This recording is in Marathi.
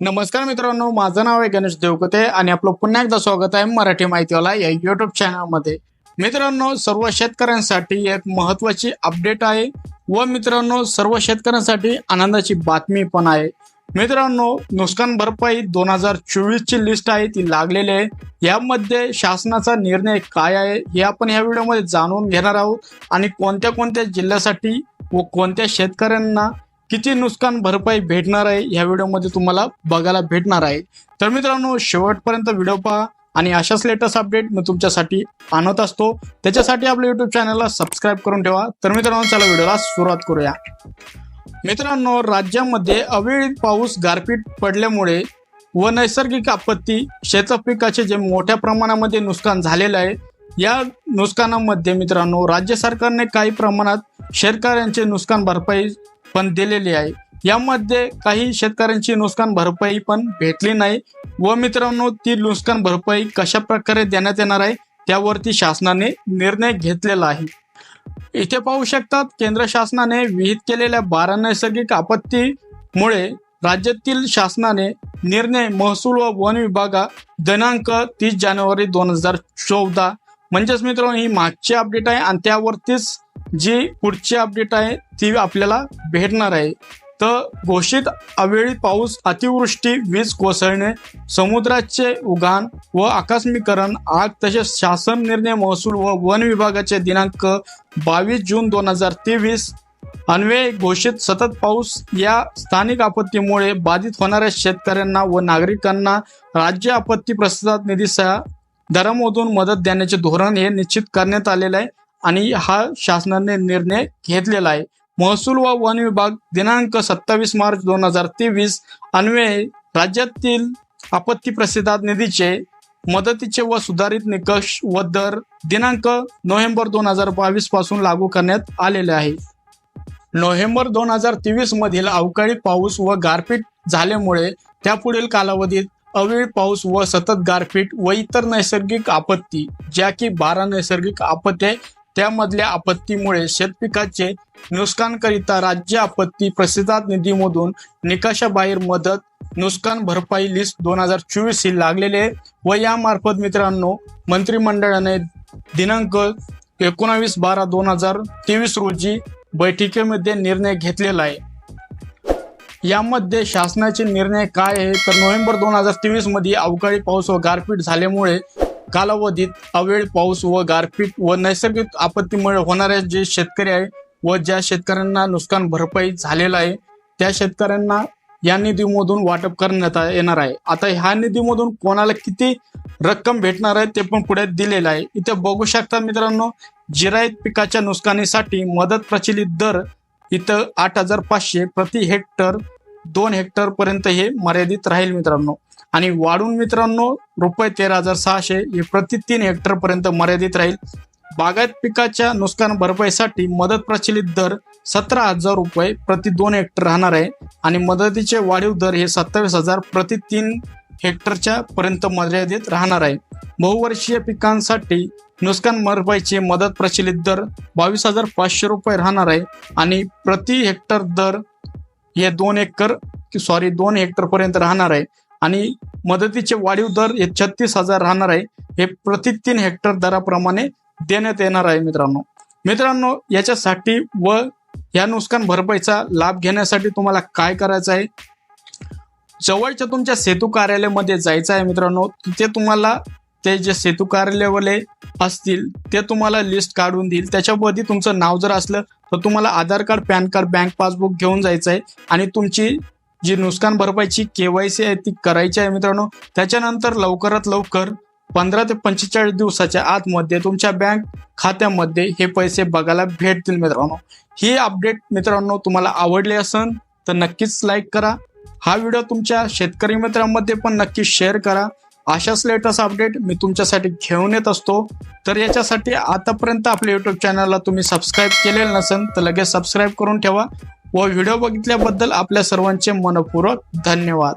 नमस्कार मित्रांनो माझं नाव आहे गणेश देवकते आणि आपलं पुन्हा एकदा स्वागत आहे मराठी माहितीवाला या युट्यूब चॅनलमध्ये मित्रांनो सर्व शेतकऱ्यांसाठी एक महत्वाची अपडेट आहे व मित्रांनो सर्व शेतकऱ्यांसाठी आनंदाची बातमी पण आहे. मित्रांनो नुकसान भरपाई दोन हजार चोवीसची लिस्ट आहे ती लागलेली आहे. यामध्ये शासनाचा निर्णय काय आहे हे आपण या व्हिडिओमध्ये जाणून घेणार आहोत. आणि कोणत्या कोणत्या जिल्ह्यासाठी व कोणत्या शेतकऱ्यांना किती नुकसान भरपाई भेटणार आहे ह्या व्हिडिओमध्ये तुम्हाला बघायला भेटणार आहे. तर मित्रांनो शेवटपर्यंत व्हिडिओ पहा आणि अशाच लेटेस्ट अपडेट मी तुमच्यासाठी आणत असतो. त्याच्यासाठी आपल्या युट्यूब चॅनलला सबस्क्राईब करून ठेवा. तर मित्रांनो चला व्हिडिओला सुरुवात करूया. मित्रांनो राज्यामध्ये अवेळी पाऊस गारपीट पडल्यामुळे व नैसर्गिक आपत्ती शेतपिकाचे जे मोठ्या प्रमाणामध्ये नुकसान झालेलं आहे या नुकसानामध्ये मित्रांनो राज्य सरकारने काही प्रमाणात शेतकऱ्यांचे नुकसान भरपाई पण दिलेली आहे. यामध्ये काही शेतकऱ्यांची नुकसान भरपाई पण भेटली नाही. व मित्रांनो ती नुकसान भरपाई कशा प्रकारे देण्यात येणार आहे त्यावरती शासनाने निर्णय घेतलेला आहे. इथे पाहू शकतात केंद्र शासनाने विहित केलेल्या बारा नैसर्गिक आपत्तीमुळे राज्यातील शासनाने निर्णय महसूल व वन विभागा दिनांक तीस जानेवारी दोन हजार चौदा. म्हणजेच मित्रांनो ही मागची अपडेट आहे आणि त्यावरतीच जी पुढची अपडेट आहे ती आपल्याला भेटणार आहे. तर घोषित अवेळी पाऊस अतिवृष्टी वीज कोसळणे समुद्राचे उगाण व आकस्मीकरण आग तसेच शासन निर्णय महसूल व वन विभागाचे दिनांक बावीस जून दोन हजार तेवीस. अन्वये घोषित सतत पाऊस या स्थानिक आपत्तीमुळे बाधित होणाऱ्या शेतकऱ्यांना व नागरिकांना राज्य आपत्ती प्रतिसाद निधीसह दरामधून मदत देण्याचे धोरण हे निश्चित करण्यात आलेलं आहे. आणि हा शासनाने निर्णय घेतलेला आहे. महसूल व वन विभाग दिनांक सत्तावीस मार्च दोन हजार तेवीस अन्वये राज्यातील आपत्ती प्रसिद्धात निधीचे मदतीचे व सुधारित निकष व दर दिनांक नोव्हेंबर दोन हजार बावीसपासून लागू करण्यात आलेले आहे. नोव्हेंबर दोन हजार तेवीस मधील अवकाळी पाऊस व गारपीट झाल्यामुळे त्यापुढील कालावधीत अवेळी पाऊस व सतत गारपीट व इतर नैसर्गिक आपत्ती ज्या की बारा नैसर्गिक आपत्ते त्यामधल्या आपत्तीमुळे शेतपिकाचे नुकसानकरिता राज्य आपत्ती प्रतिसाद निधीमधून निकषाबाहेर मदत नुकसान भरपाई लिस्ट दोन हजार चोवीस ही लागलेले व यामार्फत मित्रांनो मंत्रिमंडळाने दिनांक एकोणावीस बारा दोन हजार तेवीस रोजी बैठकीमध्ये निर्णय घेतलेला आहे. यामध्ये शासनाचे निर्णय काय आहे? तर नोव्हेंबर दोन हजार तेवीसमध्ये अवकाळी पाऊस व गारपीट झाल्यामुळे कालावधीत अवेळ पाऊस व गारपीट व नैसर्गिक आपत्तीमुळे होणारे जे शेतकरी आहे व ज्या शेतकऱ्यांना नुकसान भरपाई झालेलं आहे त्या शेतकऱ्यांना या निधीमधून वाटप करण्यात येणार आहे. आता ह्या निधीमधून कोणाला किती रक्कम भेटणार आहे ते पण पुढे दिलेलं आहे. इथे बघू शकता मित्रांनो जिरायत पिकाच्या नुकसानीसाठी मदत प्रचलित दर इथं आठ हजार पाचशे प्रति हेक्टर दोन हेक्टर पर्यंत हे मर्यादित राहील मित्रांनो. आणि वाढून मित्रांनो रुपये तेरा हजार सहाशे हे प्रति तीन हेक्टर पर्यंत मर्यादित राहील. बागायत पिकाच्या नुकसान भरपाईसाठी मदत प्रचलित दर सतरा हजार रुपये प्रति दोन हेक्टर राहणार आहे. आणि मदतीचे वाढीव दर हे सत्तावीस हजार प्रति तीन हेक्टरच्या पर्यंत मर्यादित राहणार आहे. बहुवर्षीय पिकांसाठी नुकसान भरपाईची मदत प्रचलित दर बावीस हजार पाचशे रुपये राहणार आहे. आणि प्रति हेक्टर दर हे दोन एकर सॉरी दोन हेक्टर पर्यंत राहणार आहे. आणि मदतीचे वाढीव दर हे छत्तीस हजार राहणार आहे. हे प्रति तीन हेक्टर दराप्रमाणे देण्यात येणार आहे मित्रांनो. मित्रांनो याच्यासाठी व या नुकसान भरपाईचा लाभ घेण्यासाठी तुम्हाला काय करायचं आहे? जवळच्या तुमच्या सेतू कार्यालयामध्ये जायचं आहे मित्रांनो. तिथे तुम्हाला ते जे सेतू कार्यालयवाले असतील ते तुम्हाला लिस्ट काढून देईल. त्याच्यामध्ये तुमचं नाव जर असलं तर तुम्हाला Aadhaar card PAN card bank passbook घेऊन जायचं आहे आणि तुमची जी नुकसान भरपाईची केवायसी आहे ती करायची आहे मित्रांनो. त्याच्यानंतर लवकरात लवकर पंधरा ते पंचेचाळीस दिवसाच्या आतमध्ये तुमच्या बँक खात्यामध्ये हे पैसे बघायला भेटतील मित्रांनो. ही अपडेट मित्रांनो तुम्हाला आवडली असेल तर नक्कीच लाईक करा. हा व्हिडिओ तुमच्या शेतकरी मित्रांमध्ये पण नक्की शेअर करा. अशाच लेटेस्ट अपडेट मी तुमच्यासाठी घेऊन येत असतो. तर याच्यासाठी आतापर्यंत आपल्या युट्यूब चॅनलला तुम्ही सबस्क्राईब केलेलं नसेल तर लगेच सबस्क्राईब करून ठेवा. व व्हिडिओ बघितल्याबद्दल आपल्या सर्वांचे मनपूर्वक धन्यवाद.